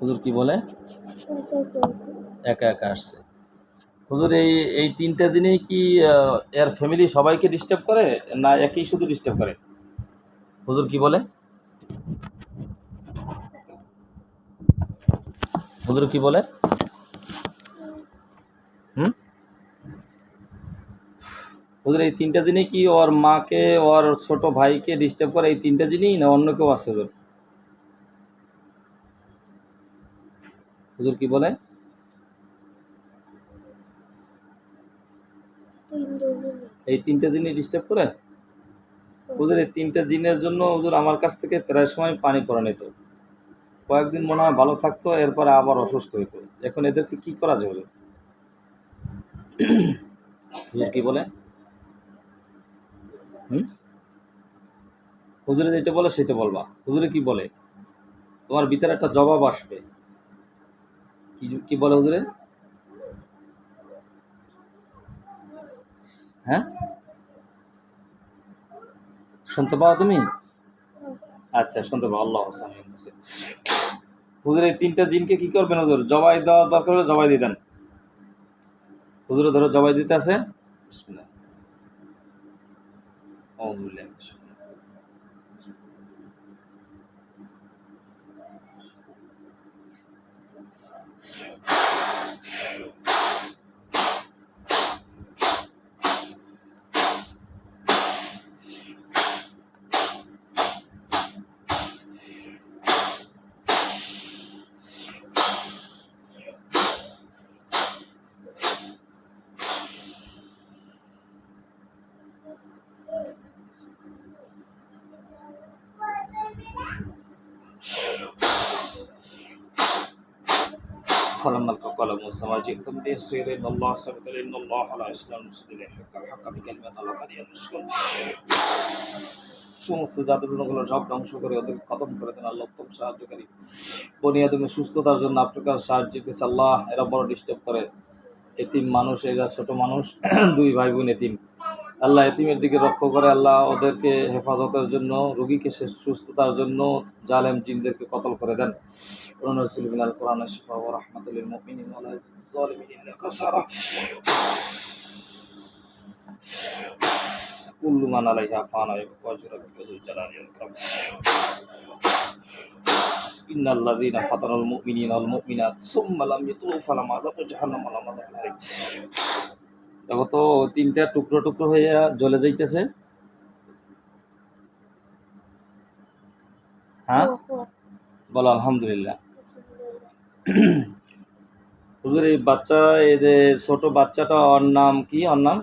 হুজুর কি বলে? একা একা আসছে। হুজুর, এই এই তিনটা দিনেই কি এর ফ্যামিলি সবাইকে ডিস্টার্ব করে, না একই শুধু ডিস্টার্ব করে? হুজুর কি বলে? হুজুর কি বলে? হুম? হুজুর, এই তিনটা দিনে কি ওর মাকে, ওর ছোট ভাইকে ডিস্টার্ব করে? এই তিনটা দিনই না অন্য কেউ আছে, হুজুর? হুজুর কি বলে? এই তিনটা দিনই ডিস্টার্ব করে? ওদের এই তিনটা দিনের জন্য হুজুর আমার কাছ থেকে প্রায় সময় পানি পড়া নিত। কয়েকদিন মনে হয় ভালো থাকতো, এরপরে আবার অসুস্থ হইতো। এখন এদেরকে কি করা যায় হুজুর কি বলে? হুম? হুজুরে যেটা বলে সেটা বলবা। হুজুরে কি বলে? তোমার ভিতরে একটা জবাব আসবে। কি বলে ওদের? হ্যাঁ? শুনতে পাও তুমি? আচ্ছা শুনতে পাও। আল্লাহ হুজুর, এই তিনটা জিনকে কি করবেন হুজুর? জবাই দেওয়া দরকার হলে জবাই দিতেন হুজুরে, ধরো জবাই দিতে আছে। বিসমিল্লাহ। فلما القلم والسماء جئتم بيسير ان الله ثبت ان الله لا يسلم المسلمين حق الحق بكلمة الله ينشكر সমস্ত জাদুগুলো সব ধ্বংস করে ওদের খতম করে দেন আল্লাহ উত্তম সাহায্যকারী বনিয়াদমের সুস্থতার জন্য আপনার সাহায্য দিতেছে আল্লাহ এরা বড় ডিস্টার্ব করে এতিম মানুষ এরা ছোট মানুষ দুই ভাই বোন এতিম আল্লাহ এতিমের দিকে লক্ষ্য করে আল্লাহ ওদেরকে হেফাজতের জন্য রোগীকে সে সুস্থতার জন্য জালেম জিনদেরকে কতল করে দেন وننزل من القرآن الشفاء ورحمة للمؤمنين ولا يزيد الظالمين إلا خسارة كل من عليها فان يبقى وجه ربك ذو الجلال والإكرام إن الذين فتنوا المؤمنين والمؤمنات ثم لم يتوبوا فلهم عذاب جهنم ولهم عذاب الحريق দেখো তো তিনটা টুকরো টুকরো হয়ে জ্বলে যাইতেছে। হ্যাঁ? বলো আলহামদুলিল্লাহ। হুজুর এই বাচ্চা এই যে ছোট বাচ্চাটা ওর নাম কি? ওর নাম?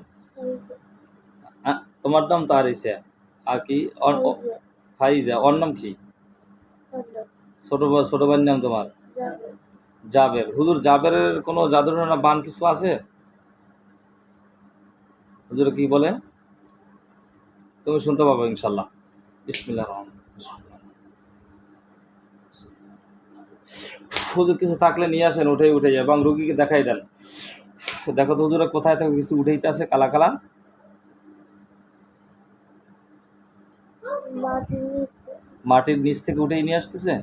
হ্যাঁ, তোমার নাম তার ইসে আর কি? ফাইজা। ওর নাম কি? ছোট ছোট ভাইয়ের নাম তোমার? জাবের। হুজুর জাবেরের কোনো জাদুর না বান কিছু আছে? হুজুর কি বলে? তুমি শুনতে পাবো ইনশাল্লাহ। বিসমিল্লাহ রহমান হুজুর কিছু থাকলে নিয়ে আসেন উঠে উঠে এবং রুগীকে দেখাই দেন। দেখো তো হুজুরা কোথায় থেকে কিছু উঠেইতে আছে কালা কালা? মাটির নিচ থেকে উঠেই নিয়ে আসতেছে?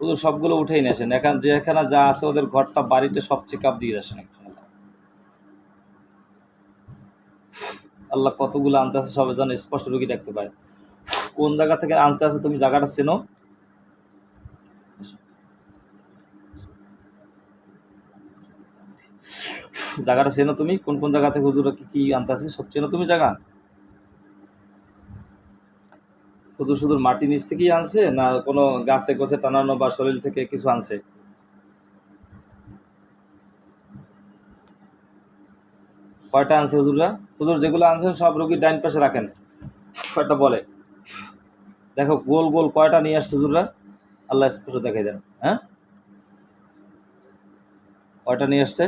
হুজুর সবগুলো উঠেই নিয়ে আসেন। এখান যেখানে যা আছে ওদের ঘরটা বাড়িতে সব চেক আপ দিয়ে আসেন একটু। আল্লাহ কতগুলো আনতে আছে সবে যেন স্পষ্ট রুগী দেখতে পায়। কোন জায়গা থেকে আনতে আছে তুমি জায়গাটা চেনো? জায়গাটা চেনো তুমি? কোন কোন জায়গা থেকে হুজুরা কি আনতে আছে সব চেনো তুমি জায়গা? শুধু শুধু মাটির নিচ থেকেই আনছে না কোনো গাছে গোছে টানানো বা শরীর থেকে কিছু আনছে? কয়টা আনছে হুজুররা? হুজুর যেগুলো আনছেন সব রোগীর ডাইন পাশে রাখেন। কয়টা বলে? দেখো গোল গোল কয়টা নিয়ে আসছে হুজুররা? আল্লাহ স্পষ্ট দেখাই দেন। হ্যাঁ? কয়টা নিয়ে আসছে?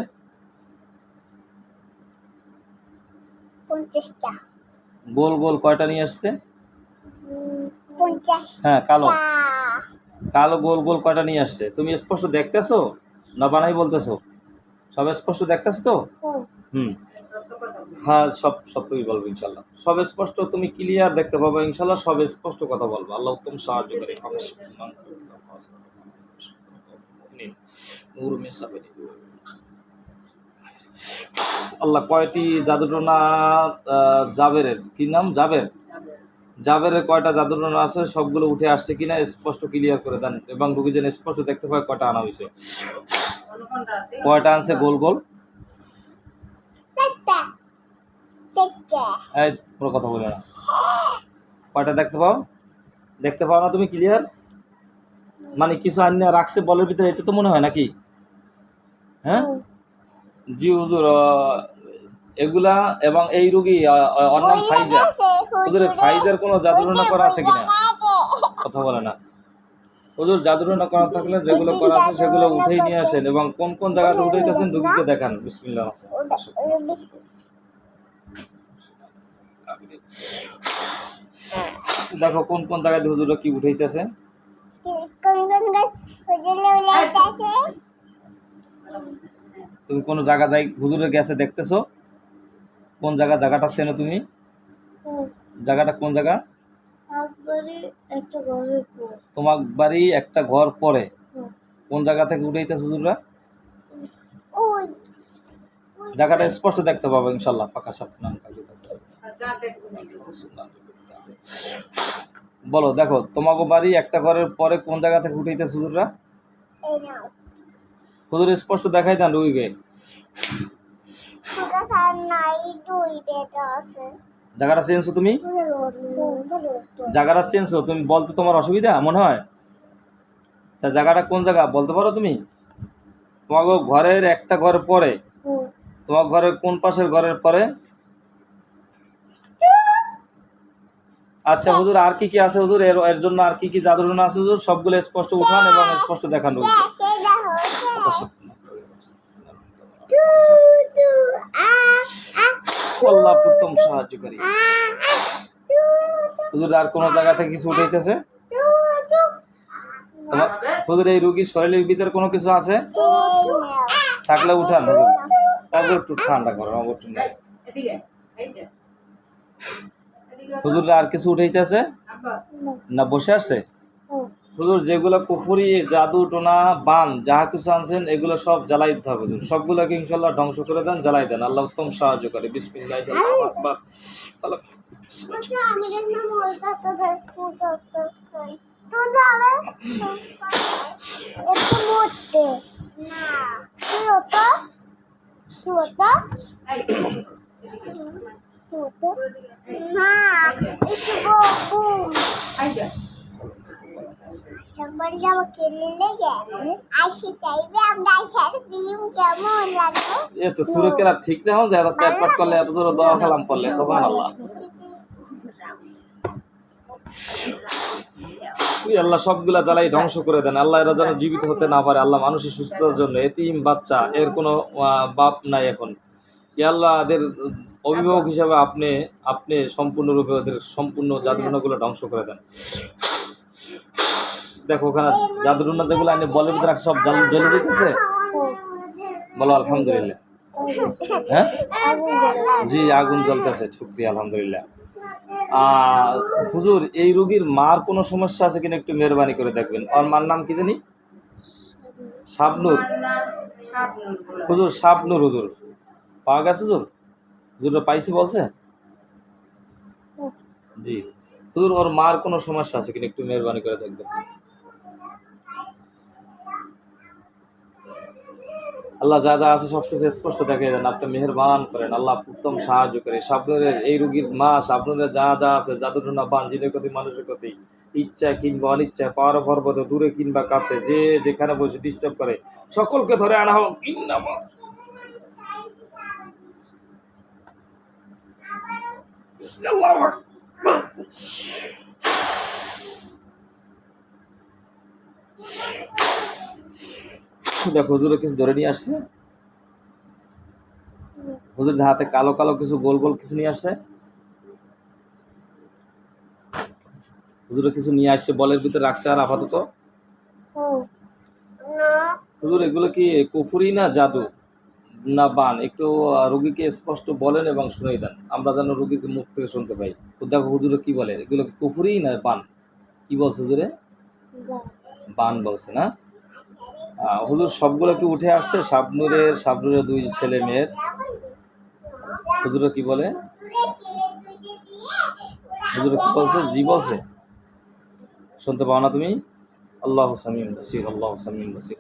গোল গোল কয়টা নিয়ে আসছে? হ্যাঁ কালো। কালো গোল গোল কয়টা নিয়ে আসছে? তুমি স্পষ্ট দেখতেছো? না বানাই বলতেছো? সব স্পষ্ট দেখতেছো তো? হুম। হ্যাঁ সব সব তুমি বলব ইনশাল্লাহ। সব স্পষ্ট, তুমি ক্লিয়ার দেখতে পাবো ইনশাল্লাহ, সব স্পষ্ট কথা বলব। আল্লাহ উত্তম সাহায্য করে। আল্লাহ কয়টি জাদুটনা জাবেরের? কি নাম? জাবের? জাবেরের কয়টা জাদুটনা আছে? সবগুলো উঠে আসছে কিনা স্পষ্ট ক্লিয়ার করে দেন। এবং রুগী যেন স্পষ্ট দেখতে পায় কয়টা আনা হয়েছে। কয়টা আনছে? গোল গোল চারটা চারটা এই পুরো কথা বলে না। কয়টা দেখতে পাও? দেখতে পাও না তুমি ক্লিয়ার মানে কিছু আনিয়া রাখছে বলের ভিতরে এটা তো মনে হয় নাকি? হ্যাঁ? জি হুজুর এগুলা এবং এই রুগী আহ, আহ, ওর নাম ফাইজা হুজুর। ফাইজার কোনো জাদুটনা করা আছে কিনা? কথা বলে না। হুজুর জাদুটনা করা থাকলে যেগুলো করা আছে সেগুলো উঠেই নিয়ে আসেন এবং কোন কোন জায়গাতে উঠাইতেছেন রুগীকে দেখান। বিসমিল্লাহ। দেখো কোন কোন জায়গাতে হুজুরা কি উঠাইতেছে? তুমি কোন জায়গা যাই হুজুরের গেছে দেখতেছো? কোন জায়গা জায়গাটা চেনো তুমি? জায়গাটা কোন জায়গা? তোমার বাড়ি একটা ঘর পরে। কোন জায়গা থেকে উঠাইতেছে হুজুররা? জায়গাটা স্পষ্ট দেখতে পাবো ইনশাল্লাহ ফাঁকা সাপ নাম কাজে। বলো দেখো তোমাকে বাড়ি একটা ঘরের পরে কোন জায়গা থেকে উঠাইতেছে হুজুররা? হুজুর স্পষ্ট দেখাই দেন আছে। জায়গাটা চেনছো তুমি? জায়গাটা চেনছো তুমি বলতে তোমার অসুবিধা মনে হয়? তা জায়গাটা কোন জায়গা বলতে পারো তুমি? তোমাকে ঘরের একটা ঘর পরে তোমার ঘরের কোন পাশের ঘরের পরে? আচ্ছা হুজুর, আর কি কি আছে হুজুর? এর জন্য আর কি কি জাদুরনা আছে হুজুর? সবগুলো স্পষ্ট উঠান এবং স্পষ্ট দেখান আল্লাহ প্রথম সাহায্যকারী। হুজুর, আর কোন জায়গা থেকে কিছু উঠাইতেছে? হুজুর, এই রুগীর শরীরের ভিতরে কোনো কিছু আছে? থাকলে উঠান হুজুর। একটু ঠান্ডা করো অবশ্যই না। হুজুর আর কিছু উঠাইতেছে? না বসে আছে? হুজুর যেগুলো পুকুরি জাদু টোনা বান যাহা কিছু আনছেন এগুলো সব জ্বালাই দিতে হবে হুজুর। সবগুলোকে ইনশাল্লাহ ধ্বংস করে দেন জ্বালাই দেন। আল্লাহ উত্তম সাহায্য করে। বিসমিল্লাহ না যাব চাইবে আমরা আইসার দিম কেমন এ তো ঠিক না পেট পাট করলে এত দূর দোয়া করলে আল্লাহ তুই আল্লাহ সবগুলা জ্বালাই ধ্বংস করে দেন। আল্লাহ এরা যেন জীবিত হতে না পারে। আল্লাহ মানুষের সুস্থতার জন্য এতিম বাচ্চা এর কোনো বাপ নাই এখন। ই আল্লাহ এদের অভিভাবক হিসাবে আপনি আপনি সম্পূর্ণরূপে ওদের সম্পূর্ণ জাদুটনাগুলো ধ্বংস করে দেন। দেখো ওখানে জাদুটনা যেগুলো আপনি বলের ভিতরে সব জ্বাল জ্বলে দিতেছে। বলো আলহামদুলিল্লাহ। হ্যাঁ? জি আগুন জ্বলতেছে ঠুকরি আলহামদুলিল্লাহ। আহ, হুজুর এই রোগীর মার কোনো সমস্যা আছে কিনা একটু মেহরবানি করে দেখবেন। ওর মার নাম কি জানি? শাবনুর। হুজুর শাবনুর হুজুর। পাওয়া গেছে হুজুর? হুজুর পাইছি বলছে? জি। হুজুর ওর মার কোনো সমস্যা আছে কিনা একটু মেহরবানি করে দেখবেন আল্লাহ যা যা আছে সব কিছু স্পষ্ট দেখে দেন আপনি মেহরবান করেন আল্লাহ উত্তম সাহায্য করে সাবনুরের এই রুগীর মা সাবনুরের যা যা আছে জাদুটনা বান জিনের প্রতি মানুষের প্রতি ইচ্ছা কিংবা অনিচ্ছা পাওয়ার পর্বত দূরে কিংবা কাছে যে যেখানে বসে ডিস্টার্ব করে সকলকে ধরে আনা হোক। দেখো হুজুরে কিছু ধরে নিয়ে আসছে? হুজুরের হাতে কালো কালো কিছু গোল গোল কিছু নিয়ে আসছে? হুজুরে কিছু নিয়ে আসছে বলের ভিতরে রাখছে আর আপাতত? না। হুজুর এগুলো কি কুফুরি না জাদু? না বান, একটু রুগীকে স্পষ্ট বলেন এবং শুনেই দেন। আমরা যেন রুগীকে মুখ থেকে শুনতে পাই। দেখো হুজুরে কি বলে? এগুলো কুফুরি না বান? কি বলছে হুজুরে? বান বলছে না? হুজুর, সবগুলো কি উঠে আসছে? শাবনুরের শাবনুরের দুই ছেলে মেয়ের। হুজুরে কি বলে? হুজুরে কি বলছে? জি বলছে। শুনতে পাও না তুমি? আল্লাহ সামিম বসির, আল্লাহ সামিম বসির।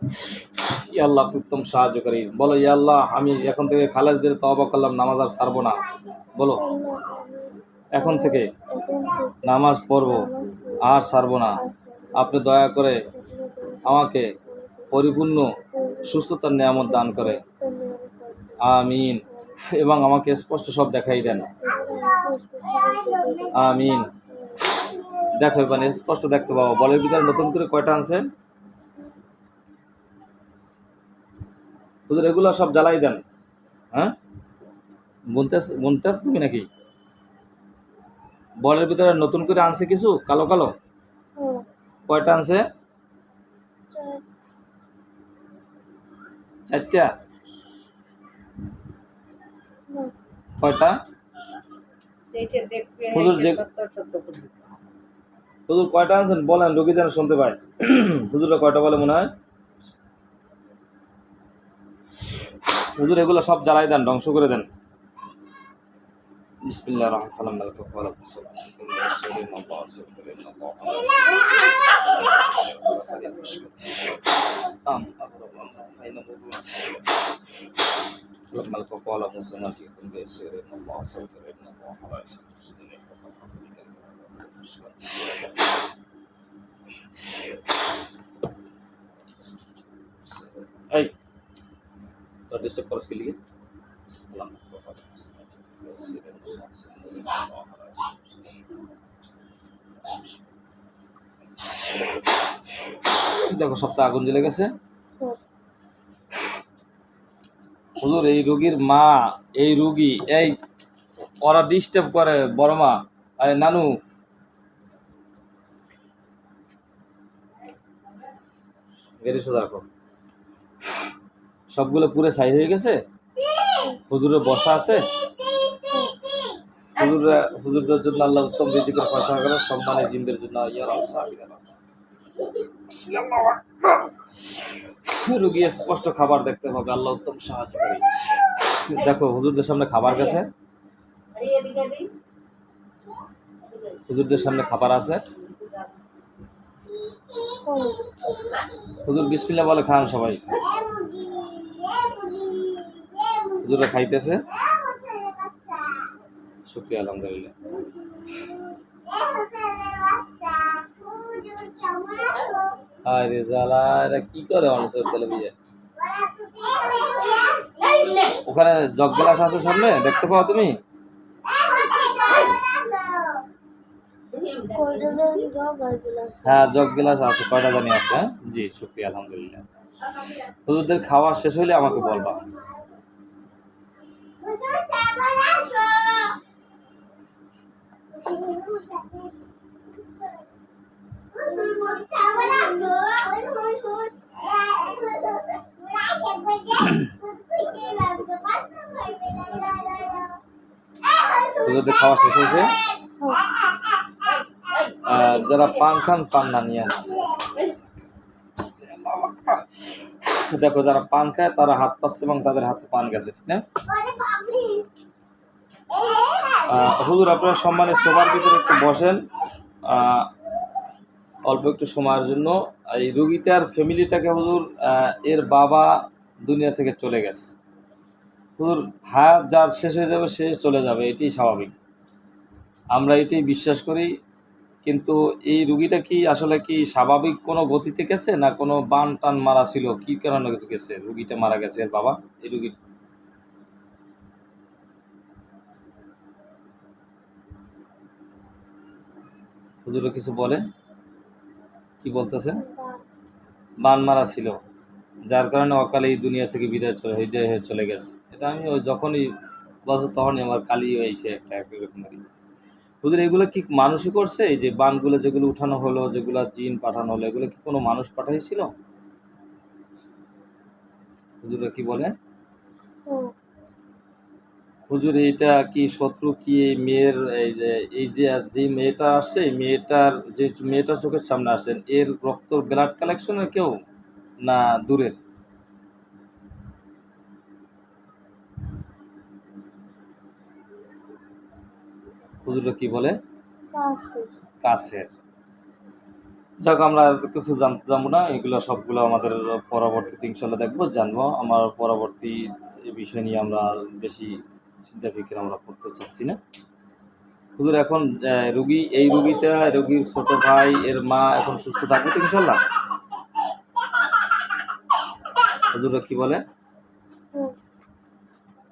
ইয়া আল্লাহ, উত্তম সাহায্যকারী। বলো, ইয়া আল্লাহ, আমি এখন থেকে খালেজদের তবা করলাম, নামাজ আর সারবো না। বলো, এখন থেকে নামাজ পড়ব আর সারবো না। আপনি দয়া করে আমাকে পরিপূর্ণ সুস্থতার নিয়ামত দান করে। আমিন। এবং আমাকে স্পষ্ট সব দেখাই দেন। আমিন। দেখো এবার স্পষ্ট দেখতে পাবো। বলের ভিতরে নতুন করে কয়টা আনছে? এগুলো সব জ্বালাই দেন। হ্যাঁ? বুনতেস বুনতেস তুমি নাকি? বলের ভিতরে নতুন করে আনছে কিছু? কালো কালো? কয়টা আনছে? চারটা? কয়টা? হুজুর যে- হুজুর কয়টা আনছেন বলেন রোগী যেন শুনতে পায় হুজুরা কয়টা বলে মনে হয় হুজুর এগুলো সব জ্বালাই দেন ধ্বংস করে দেন বিসমিল্লাহির রহমানির রহিম لما الفقال موسى ما فيكم بيسير ان الله سيطر ان الله لا দেখো, সপ্তাহ আগুন জ্বলে গেছে। হুজুর, এই রোগীর মা, এই রুগী, এই, ওরা ডিস্টার্ব করে, বড় মা নানু। গেরি সোজা রাখো সবগুলো পুরো ছাই হয়ে গেছে। হুজুরের বসা আছে। হুজুররা হুজুরদের জন্য আল্লাহ উত্তম রিজিকের পয়সা করে সম্মানের জিনদের জন্য রুগী স্পষ্ট খাবার দেখতে পাবে আল্লাহ উত্তম সাহায্য করে। দেখো হুজুরদের সামনে খাবার গেছে। হুজুরদের সামনে খাবার আছে। হুজুর বিসমিল্লাহ বলে খান সবাই। হুজুররা খাইতেছে। শুক্রিয়া, আলহামদুলিল্লাহ। কি করে মানুষের ওখানে জগ গ্লাস আছে সামনে, দেখতে পাও তুমি? হ্যাঁ জগ গ্লাস আছে কয়টা জানি আছে হ্যাঁ? জি সত্যি আলহামদুলিল্লাহ। হুজুরদের খাওয়া শেষ হইলে আমাকে বলবা। হুজুরদের খাওয়া শেষ হয়েছে যারা পান খান, পান না নিয়ে আসে দেখো, যারা পান খায়, তারা হাত পাচ্ছে এবং তাদের হাতে পান গেছে, ঠিক না? হুজুর, আপনারা সম্মানে সবার ভিতরে একটু বসেন। অল্প একটু সময়ের জন্য। এই রুগীটার ফ্যামিলিটাকে হুজুর এর বাবা দুনিয়া থেকে চলে গেছে। হুজুর, হায়াত যার শেষ হয়ে যাবে, সে চলে যাবে এটি স্বাভাবিক। আমরা এটি বিশ্বাস করি। কিন্তু এই রুগীটা কি আসলে কি স্বাভাবিক কোনো গতিতে গেছে না কোনো বান টান মারা ছিল? কি কারণে গেছে? রুগীটা মারা গেছে এর বাবা? এই রুগীর কিছু বলে? কি বলতেছে? বান মারা ছিল। যার কারণে অকালে এই দুনিয়া থেকে বিদায় চলে হৃদয় হয়ে চলে গেছে। এটা আমি যখনই বলছে তখনই আমার কালি হয়েছে একটা একরকমেরই হুজুর এগুলো কি মানুষই করছে? এই যে বানগুলো যেগুলো উঠানো হলো যেগুলো জিন পাঠানো হলো এগুলো কি কোনো মানুষ পাঠাইছিল? হুজুরা কি বলে হুজুর এইটা কি শত্রু কি এই মেয়ের এই যে এই যে যে মেয়েটা আসছে এই মেয়েটার যে মেয়েটার চোখের সামনে আসছেন এর রক্ত ব্লাড কালেকশনের কেউ না দূরের? হুজুররা কি বলে? কাছের। যাক আমরা কিছু জানতে যাব না। এগুলো সবগুলো আমাদের পরবর্তীতে ইনশাল্লাহ দেখব জানব। আমার পরবর্তী এই বিষয় নিয়ে আমরা বেশি চিন্তা ফিকির আমরা করতে চাচ্ছি না। হুজুর এখন রুগী এই রুগীটা রুগীর ছোট ভাই এর মা এখন সুস্থ থাকবে তো ইনশাল্লাহ হুজুরা কি বলে।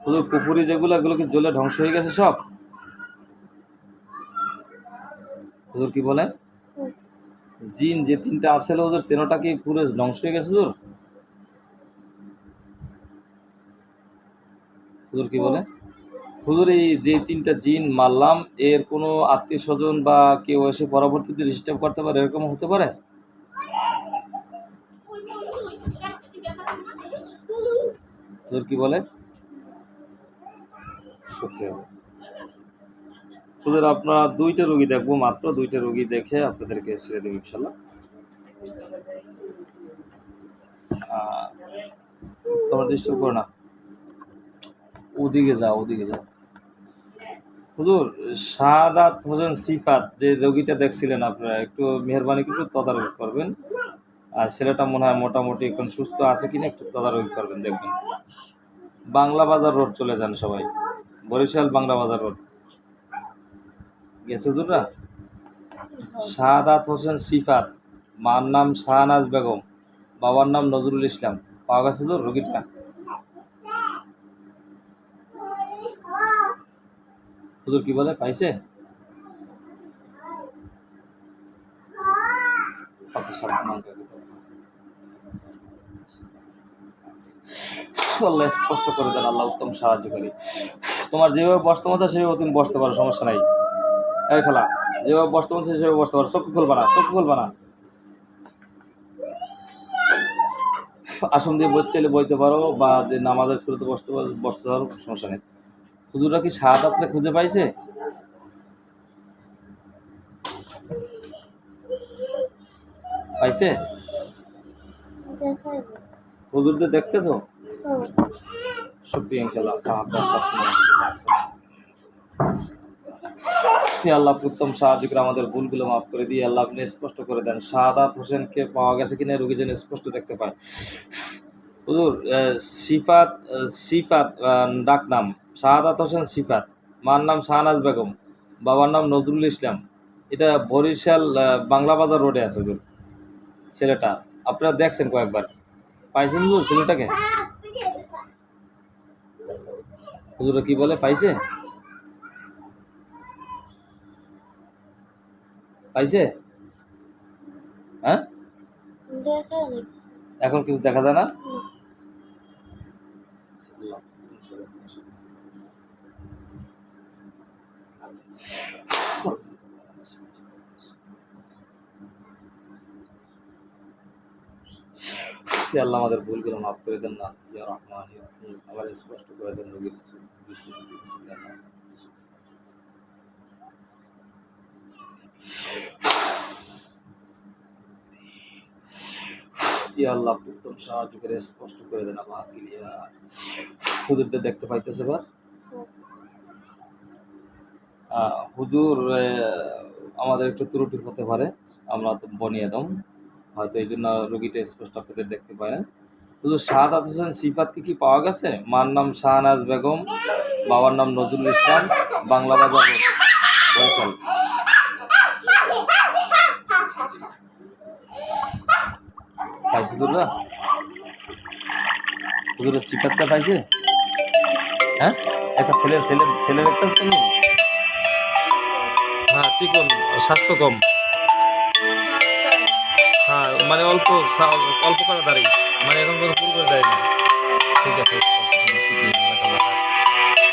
হুজুর পুকুরি যেগুলো এগুলো কি জ্বলে ধ্বংস হয়ে গেছে সব? হুজুর কি বলে? জিন যে তিনটা আসলে ওদের তেরোটা কি পুরো ধ্বংস হয়ে গেছে হুজুর? হুজুর কি বলে? হুজুর, এই যে তিনটা জিন মারলাম, এর কোনো আত্মীয় স্বজন বা কেউ এসে পরবর্তীতে ডিস্টার্ব করতে পারে, এরকম হতে পারে? হুজুর কি বলে? শুক্রিয়া। হুজুর আপনারা দুইটা রোগী দেখব মাত্র দুইটা রোগী দেখে আপনাদেরকে ছেড়ে দেবো ইনশাল্লাহ। তোমার ডিস্টার্ব করো না। ওদিকে যাও ওদিকে যাও। হুজুর শাহাদাত হোসেন সিফাত যে রোগীটা দেখছিলেন আপনারা একটু মেহরবানি একটু তদারকি করবেন। আর ছেলেটা মনে হয় মোটামুটি এখন সুস্থ আছে কিনা একটু তদারকি করবেন দেখবেন। বাংলা বাজার রোড চলে যান সবাই। বরিশাল বাংলা বাজার রোড। গেছে হুজুররা শাহাদাত হোসেন সিফাত মার নাম শাহনাজ বেগম, বাবার নাম নজরুল ইসলাম। পাওয়া গেছে তো রোগীটা হুজুর কি বলে? পাইছে? করে। আল্লাহ স্পষ্ট করে দেন, আল্লাহ উত্তম সাহায্যকারী। তোমার যেভাবে বসতে মতো সেভাবে তুমি বসতে পারো, সমস্যা নাই। এই খেলা যেভাবে বসতে বলছে সেভাবে বসতে পারো চক্ষু খুলবা না চক্ষু খুলবা না। আসন দিয়ে বই চাইলে বইতে পারো বা যে নামাজের শুরুতে বসতে পারো বসতে পারো সমস্যা নেই। হুজুরা কি সাহায্য আপনি খুঁজে পাইছে? পাইছে? হুজুরদের দেখতেছো? হুম শুক্রিয়া ইনশাল্লাহ আপনার স্বপ্ন হে আল্লাহ উত্তম সাহায্য করে আমাদের ভুলগুলো মাফ করে দিয়ে আল্লাহ আপনি স্পষ্ট করে দেন। শাহাদাত হোসেনকে পাওয়া গেছে কিনা রোগী যেন স্পষ্ট দেখতে পায় হুজুর সিফাত সিফাত ডাক নাম। শাহাদাত হোসেন সিফাত। মার নাম শাহনাজ বেগম। বাবার নাম নজরুল ইসলাম। এটা বরিশাল বাংলা বাজার রোডে আছে হুজুর। ছেলেটা। আপনারা দেখছেন কয়েকবার। পাইছেন হুজুর ছেলেটাকে? হুজুরা কি বলে? পাইছে? পাইছে? হ্যাঁ? এখন কিছু দেখা যায় না? আল্লাহ আমাদের ভুলগুলো মাফ করে দেন না। ইয়া রহমান আবার স্পষ্ট করে দেন রোগীর দৃষ্টি আল্লাহ উত্তম সাহায্য করে স্পষ্ট করে দেন আমার ক্লিয়ার দেখতে পাইতেছে এবার। হুজুর আমাদের একটু ত্রুটি হতে পারে, আমরা তো বনিয়ে দাম হয়তো এই জন্য রোগীটা স্পষ্ট আপনাদের দেখতে পায় না। হুজুর শাহাদাত হোসেন সিফাতকে কি পাওয়া গেছে? মার নাম শাহনাজ বেগম, বাবার নাম নজরুল ইসলাম, বাংলা বাজার পাইছে সিফাতটা পাইছে? হ্যাঁ? একটা ছেলে ছেলে ছেলে দেখতেছ হ্যাঁ চিকন, স্বাস্থ্য কম। হ্যাঁ মানে অল্প অল্প করে দাঁড়িয়ে মানে এখন কোনো ফুল করে দাঁড়িয়ে ঠিক আছে,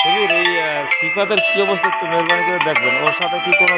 হুজুর, এই সিফাতের কি অবস্থা একটু মেহরবানি করে দেখবেন। ওর সাথে কি কোনো